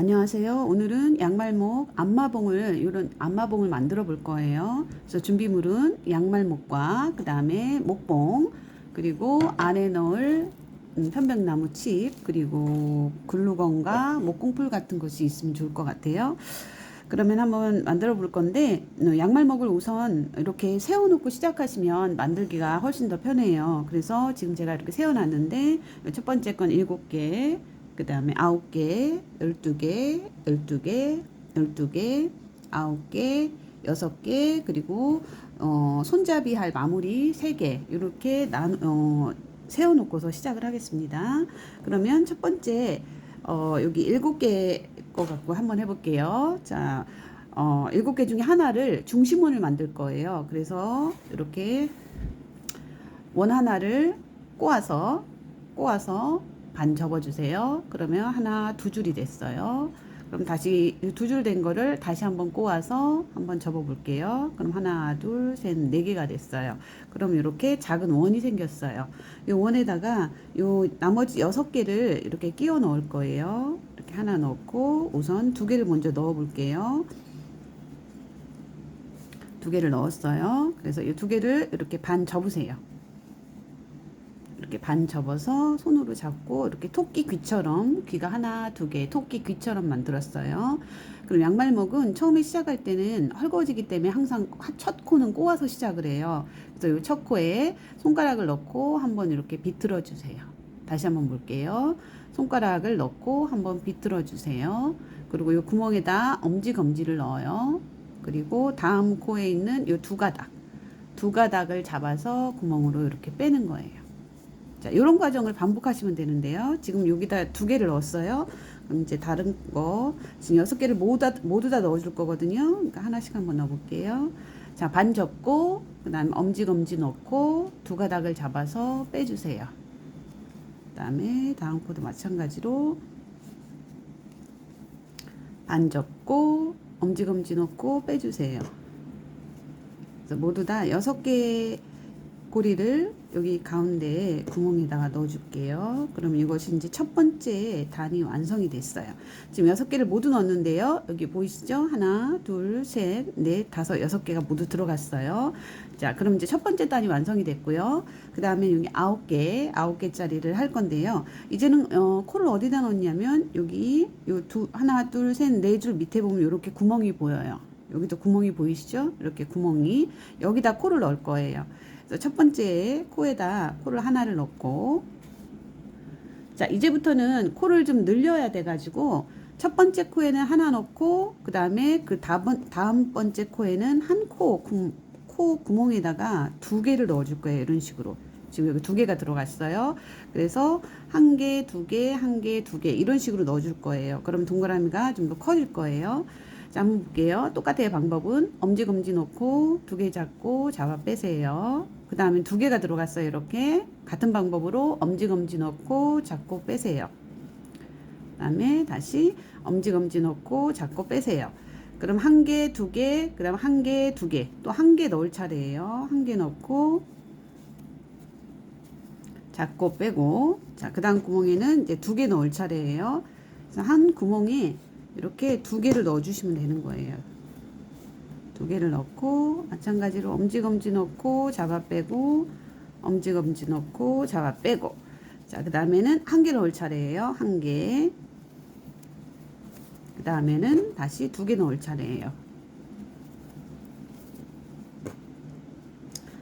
안녕하세요. 오늘은 양말목 안마봉을 이런 안마봉을 만들어 볼 거예요. 그래서 준비물은 양말목과 그 다음에 목봉 그리고 안에 넣을 음, 편백나무 칩 그리고 글루건과 목공풀 같은 것이 있으면 좋을 것 같아요. 그러면 한번 만들어 볼 건데 어, 양말목을 우선 이렇게 세워놓고 시작하시면 만들기가 훨씬 더 편해요. 그래서 지금 제가 이렇게 세워놨는데 첫 번째 건 일곱 개, 그 다음에 아홉 개, 열두 개, 열두 개, 열두 개, 아홉 개, 여섯 개, 그리고 어, 손잡이 할 마무리 세 개, 이렇게 나, 어, 세워놓고서 시작을 하겠습니다. 그러면 첫 번째, 어, 여기 일곱 개거 갖고 한번 해볼게요. 자, 어, 일곱 개 중에 하나를 중심원을 만들 거예요. 그래서 이렇게 원 하나를 꼬아서, 꼬아서 반 접어주세요. 그러면 하나, 두 줄이 됐어요. 그럼 다시 두 줄 된 거를 다시 한번 꼬아서 한번 접어 볼게요. 그럼 하나, 둘, 셋, 네 개가 됐어요. 그럼 이렇게 작은 원이 생겼어요. 이 원에다가 요 나머지 여섯 개를 이렇게 끼워 넣을 거예요. 이렇게 하나 넣고 우선 두 개를 먼저 넣어 볼게요. 두 개를 넣었어요. 그래서 이 두 개를 이렇게 반 접으세요. 이렇게 반 접어서 손으로 잡고 이렇게 토끼 귀처럼 귀가 하나 두 개 토끼 귀처럼 만들었어요. 그럼 양말목은 처음에 시작할 때는 헐거워지기 때문에 항상 첫 코는 꼬아서 시작을 해요. 그래서 이 첫 코에 손가락을 넣고 한번 이렇게 비틀어 주세요. 다시 한번 볼게요. 손가락을 넣고 한번 비틀어 주세요. 그리고 이 구멍에다 엄지 검지를 넣어요. 그리고 다음 코에 있는 이 두 가닥 두 가닥을 잡아서 구멍으로 이렇게 빼는 거예요. 자, 이런 과정을 반복하시면 되는데요. 지금 여기다 두 개를 넣었어요. 이제 다른 거 지금 여섯 개를 모두 다, 모두 다 넣어줄 거거든요. 그러니까 하나씩 한번 넣어볼게요. 자, 반 접고 그다음에 엄지 검지 넣고 두 가닥을 잡아서 빼주세요. 그다음에 다음 코도 마찬가지로 반 접고 엄지 검지 넣고 빼주세요. 모두 다 여섯 개 고리를 여기 가운데 구멍에다가 넣어줄게요. 그럼 이것이 이제 첫 번째 단이 완성이 됐어요. 지금 여섯 개를 모두 넣었는데요. 여기 보이시죠? 하나, 둘, 셋, 넷, 다섯, 여섯 개가 모두 들어갔어요. 자, 그럼 이제 첫 번째 단이 완성이 됐고요. 그 다음에 여기 아홉 개, 아홉 개짜리를 할 건데요. 이제는 어, 코를 어디다 넣냐면 여기 요 두, 하나, 둘, 셋, 네 줄 밑에 보면 이렇게 구멍이 보여요. 여기도 구멍이 보이시죠? 이렇게 구멍이 여기다 코를 넣을 거예요. 그래서 첫 번째 코에다 코를 하나를 넣고. 자 이제부터는 코를 좀 늘려야 돼 가지고 첫 번째 코에는 하나 넣고 그 다음에 그 다음, 번째 코에는 한 코 코 구멍에다가 두 개를 넣어 줄 거예요 이런 식으로. 지금 여기 두 개가 들어갔어요. 그래서 한 개, 두 개, 한 개, 두 개 이런 식으로 넣어 줄 거예요. 그럼 동그라미가 좀 더 커질 거예요. 자 한번 볼게요. 똑같아요 방법은. 엄지검지 놓고 두 개 잡고 잡아 빼세요 그 다음에 두 개가 들어갔어요 이렇게 같은 방법으로 엄지검지 넣고 잡고 빼세요 그 다음에 다시 엄지검지 넣고 잡고 빼세요 그럼 한 개, 두 개, 그 다음 한 개, 두 개, 또 한 개 넣을 차례예요. 한 개 넣고, 잡고 빼고, 자, 그 다음 구멍에는 이제 두 개 넣을 차례예요. 그래서 한 구멍에 이렇게 두 개를 넣어주시면 되는 거예요. 두 개를 넣고, 마찬가지로 엄지검지 넣고, 잡아 빼고, 엄지검지 넣고, 잡아 빼고. 자, 그 다음에는 한개 넣을 차례예요. 한 개. 그 다음에는 다시 두 개 넣을 차례예요.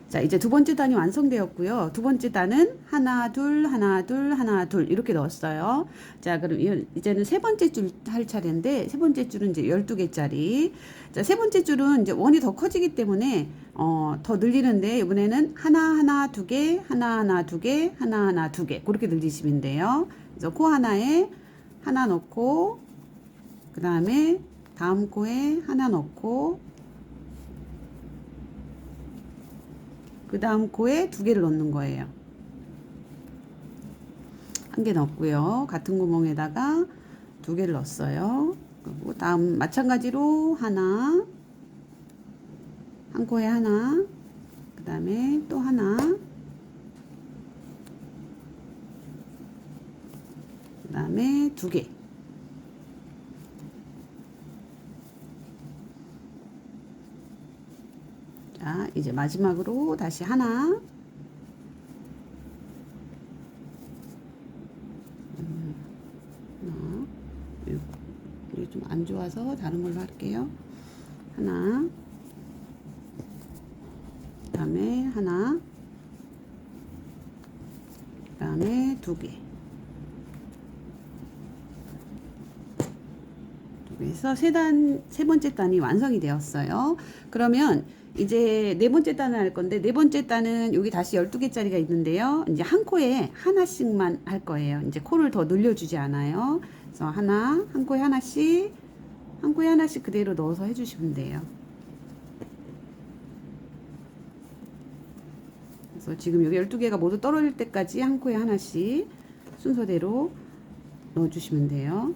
자, 이제 두 번째 단이 완성되었고요. 두 번째 단은 하나, 둘, 하나, 둘, 하나, 둘 이렇게 넣었어요. 자, 그럼 이제는 세 번째 줄 할 차례인데 세 번째 줄은 이제 12개짜리. 자, 세 번째 줄은 이제 원이 더 커지기 때문에 어, 더 늘리는데 이번에는 하나, 하나, 두 개, 하나, 하나, 두 개, 하나, 하나, 두 개. 그렇게 늘리시면 돼요. 그래서 코 하나에 하나 넣고 그 다음에 다음 코에 하나 넣고 그 다음 코에 두 개를 넣는 거예요. 한 개 넣었고요. 같은 구멍에다가 두 개를 넣었어요. 그리고 다음 마찬가지로 하나 한 코에 하나 그 다음에 또 하나 그 다음에 두 개. 자, 이제 마지막으로 다시 하나. 음, 하나. 이게 좀 안 좋아서 다른 걸로 할게요. 하나. 그 다음에 하나. 그 다음에 두 개. 그래서 세 단 세 번째 단이 완성이 되었어요. 그러면 이제 네 번째 단을 할 건데 네 번째 단은 여기 다시 12개짜리가 있는데요. 이제 한 코에 하나씩만 할 거예요. 이제 코를 더 늘려주지 않아요. 그래서 하나, 한 코에 하나씩, 한 코에 하나씩 그대로 넣어서 해주시면 돼요. 그래서 지금 여기 12개가 모두 떨어질 때까지 한 코에 하나씩 순서대로 넣어주시면 돼요.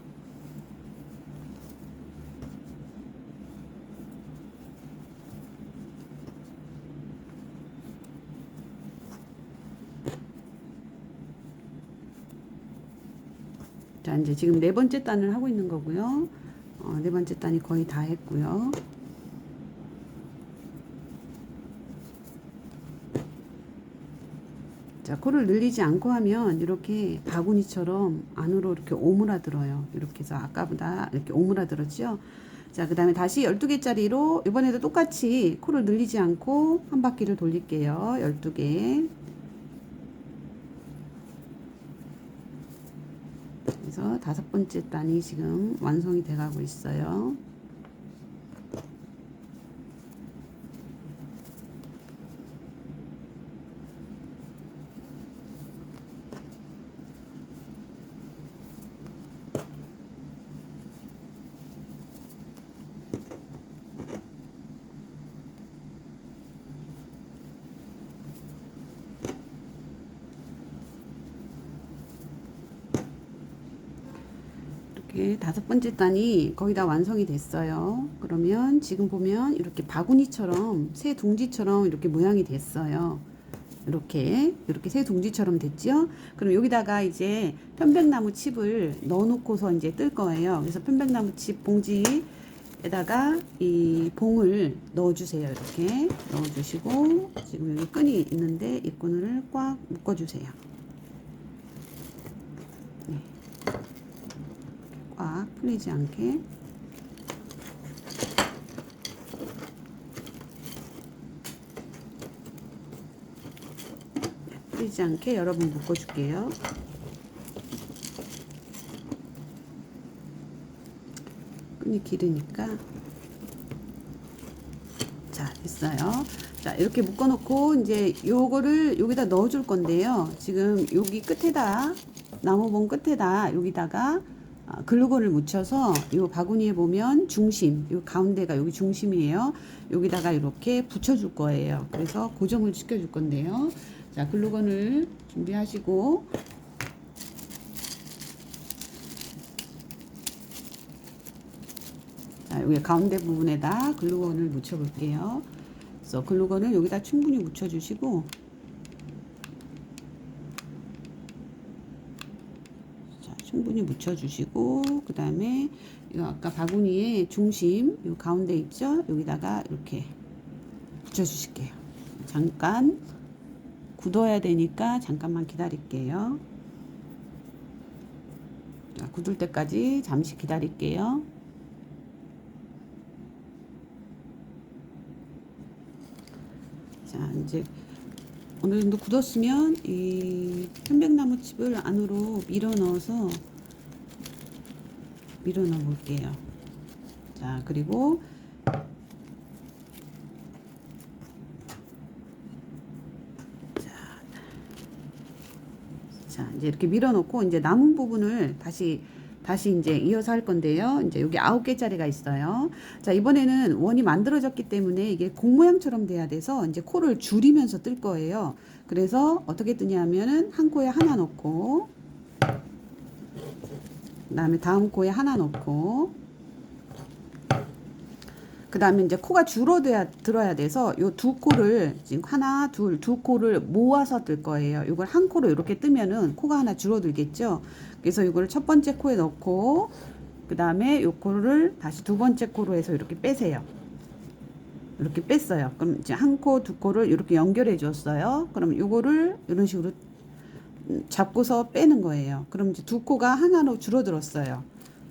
자, 이제 지금 네 번째 단을 하고 있는 거고요. 어, 네 번째 단이 거의 다 했고요. 자, 코를 늘리지 않고 하면 이렇게 바구니처럼 안으로 이렇게 오므라들어요. 이렇게 해서 아까보다 이렇게 오므라들었죠. 자, 그 다음에 다시 12개짜리로 이번에도 똑같이 코를 늘리지 않고 한 바퀴를 돌릴게요. 12개. 다섯 번째 단이 지금 완성이 돼 가고 있어요. 이렇게 다섯 번째 단이 거의 다 완성이 됐어요. 그러면 지금 보면 이렇게 바구니처럼 새 둥지처럼 이렇게 모양이 됐어요. 이렇게 이렇게 새 둥지처럼 됐죠. 그럼 여기다가 이제 편백나무 칩을 넣어놓고서 이제 뜰 거예요. 그래서 편백나무 칩 봉지에다가 이 봉을 넣어주세요. 이렇게 넣어주시고 지금 여기 끈이 있는데 이 끈을 꽉 묶어주세요. 꽉 풀리지 않게 풀리지 않게 여러분 묶어줄게요. 끈이 길으니까 자 됐어요. 자 이렇게 묶어놓고 이제 요거를 여기다 넣어줄 건데요. 지금 여기 끝에다 나무봉 끝에다 여기다가 아, 글루건을 묻혀서 이 바구니에 보면 중심, 이 가운데가 여기 중심이에요. 여기다가 이렇게 붙여줄 거예요. 그래서 고정을 시켜줄 건데요. 자, 글루건을 준비하시고 자, 여기 가운데 부분에다 글루건을 묻혀볼게요. 그래서 글루건을 여기다 충분히 묻혀주시고 자, 충분히 묻혀주시고 그 다음에 이거 아까 바구니의 중심 요 가운데 있죠? 여기다가 이렇게 붙여주실게요. 잠깐 굳어야 되니까 잠깐만 기다릴게요. 자, 굳을 때까지 잠시 기다릴게요. 자, 이제 어느 정도 굳었으면 이 편백나무 칩을 안으로 밀어 넣어서 밀어 넣어 볼게요. 자, 그리고 자, 이제 이렇게 밀어 놓고 이제 남은 부분을 다시 다시 이제 이어서 할 건데요. 이제 여기 아홉 개짜리가 있어요. 자, 이번에는 원이 만들어졌기 때문에 이게 공 모양처럼 돼야 돼서 이제 코를 줄이면서 뜰 거예요. 그래서 어떻게 뜨냐면은 한 코에 하나 넣고 그 다음에 다음 코에 하나 넣고 그 다음에 이제 코가 줄어들어야 들어야 돼서 요 두 코를 지금 하나 둘 두 코를 모아서 뜰 거예요. 이걸 한 코로 이렇게 뜨면은 코가 하나 줄어들겠죠. 그래서 이걸 첫 번째 코에 넣고 그 다음에 요 코를 다시 두 번째 코로 해서 이렇게 빼세요. 이렇게 뺐어요. 그럼 이제 한 코, 두 코를 이렇게 연결해 줬어요. 그럼 요거를 이런 식으로 잡고서 빼는 거예요. 그럼 이제 두 코가 하나로 줄어들었어요.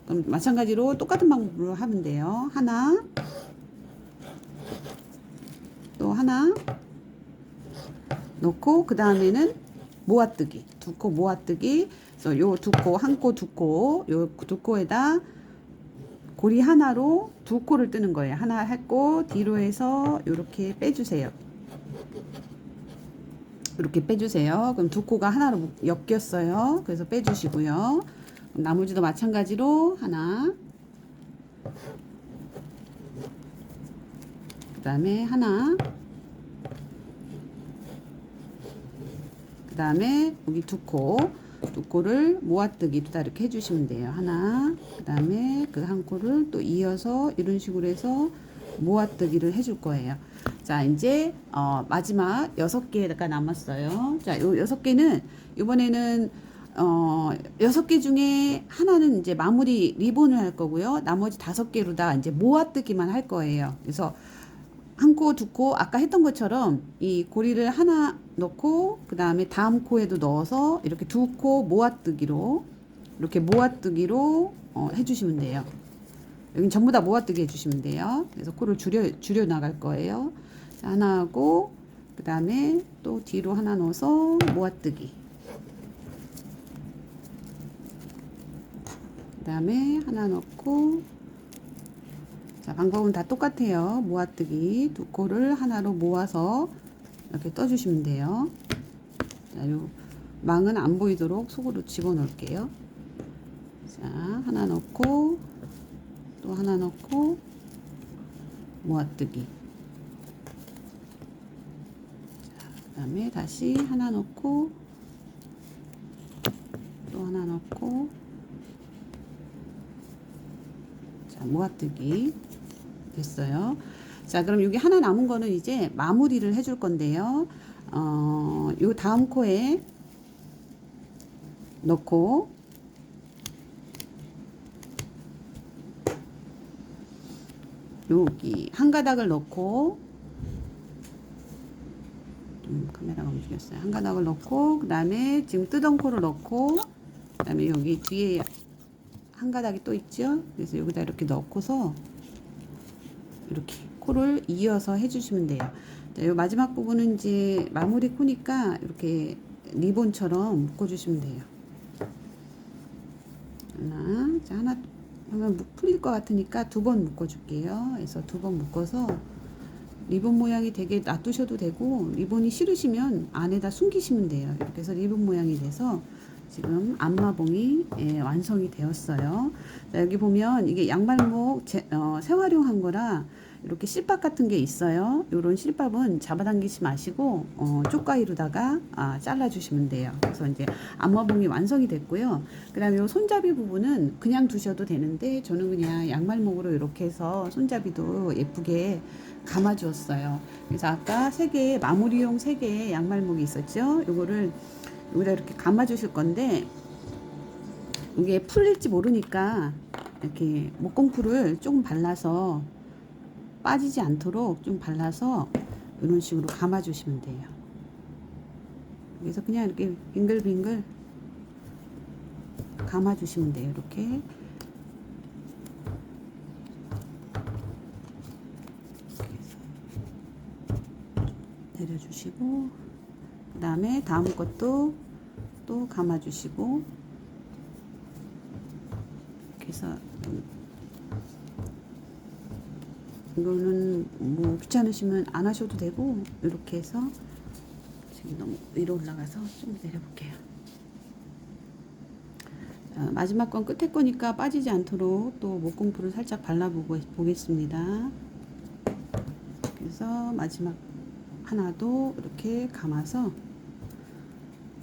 그럼 마찬가지로 똑같은 방법으로 하면 돼요. 하나, 또 하나 놓고 그 다음에는 모아뜨기 두 코 모아뜨기 그래서 요 두 코 한 코 두 코 요 두 코에다 고리 하나로 두 코를 뜨는 거예요 하나 했고 뒤로 해서 이렇게 빼주세요 이렇게 빼주세요. 그럼 두 코가 하나로 묶- 엮였어요. 그래서 빼주시고요. 나머지도 마찬가지로 하나. 그 다음에 하나. 그 다음에 여기 두 코, 두 코를 모아뜨기 두다 이렇게 해주시면 돼요. 하나, 그 다음에 그 한 코를 또 이어서 이런 식으로 해서 모아뜨기를 해줄 거예요. 자, 이제 어, 마지막 여섯 개가 남았어요. 자, 요 여섯 개는 이번에는 어, 여섯 개 중에 하나는 이제 마무리 리본을 할 거고요. 나머지 다섯 개로 다 이제 모아뜨기만 할 거예요. 그래서 한 코, 두 코, 아까 했던 것처럼 이 고리를 하나 넣고, 그 다음에 다음 코에도 넣어서 이렇게 두 코 모아뜨기로, 이렇게 모아뜨기로 어, 해주시면 돼요. 여긴 전부 다 모아뜨기 해주시면 돼요. 그래서 코를 줄여, 줄여 나갈 거예요. 자, 하나 하고, 그 다음에 또 뒤로 하나 넣어서 모아뜨기. 그 다음에 하나 넣고, 자, 방법은 다 똑같아요. 모아뜨기 두 코를 하나로 모아서 이렇게 떠주시면 돼요. 자, 요 망은 안 보이도록 속으로 집어넣을게요. 자, 하나 넣고 또 하나 넣고 모아뜨기. 자, 그 다음에 다시 하나 넣고 또 하나 넣고 자, 모아뜨기 됐어요. 자, 그럼 여기 하나 남은 거는 이제 마무리를 해줄 건데요. 어, 요 다음 코에 넣고 여기 한 가닥을 넣고 좀 카메라가 움직였어요. 한 가닥을 넣고 그 다음에 지금 뜨던 코를 넣고 그 다음에 여기 뒤에 한 가닥이 또 있죠. 그래서 여기다 이렇게 넣고서 이렇게 코를 이어서 해주시면 돼요. 자, 요 마지막 부분은 이제 마무리 코니까 이렇게 리본처럼 묶어주시면 돼요. 하나, 자 하나 하면 묶- 풀릴 것 같으니까 두 번 묶어줄게요. 그래서 두 번 묶어서 리본 모양이 되게 놔두셔도 되고 리본이 싫으시면 안에다 숨기시면 돼요. 이렇게 해서 리본 모양이 돼서 지금 안마봉이 예, 완성이 되었어요. 자, 여기 보면 이게 양말목 제, 어, 재활용한 거라 이렇게 실밥 같은 게 있어요. 이런 실밥은 잡아당기지 마시고 어, 쪽가위로다가 아, 잘라주시면 돼요. 그래서 이제 안마봉이 완성이 됐고요. 그 다음에 이 손잡이 부분은 그냥 두셔도 되는데 저는 그냥 양말목으로 이렇게 해서 손잡이도 예쁘게 감아 주었어요. 그래서 아까 세개 마무리용 세 개의 양말목이 있었죠. 요거를 여기다 이렇게 감아 주실 건데 이게 풀릴지 모르니까 이렇게 목공풀을 조금 발라서 빠지지 않도록 좀 발라서 이런 식으로 감아 주시면 돼요. 그래서 그냥 이렇게 빙글빙글 감아 주시면 돼요. 이렇게. 이렇게 내려주시고 그 다음에 다음 것도 또 감아주시고 이렇게 해서 음, 이거는 뭐 귀찮으시면 안 하셔도 되고 이렇게 해서 지금 너무 위로 올라가서 좀 내려볼게요. 자, 마지막 건 끝에 거니까 빠지지 않도록 또 목공풀을 살짝 발라보고 보겠습니다. 그래서 마지막 하나도 이렇게 감아서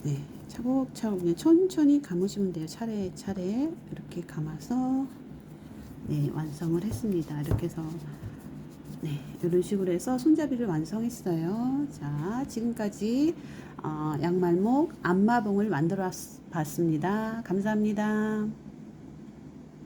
네 차곡차곡 천천히 감으시면 돼요. 차례차례 이렇게 감아서 네 완성을 했습니다. 이렇게 해서 네, 이런 식으로 해서 손잡이를 완성했어요. 자, 지금까지 어, 양말목 안마봉을 만들어 봤습니다. 감사합니다.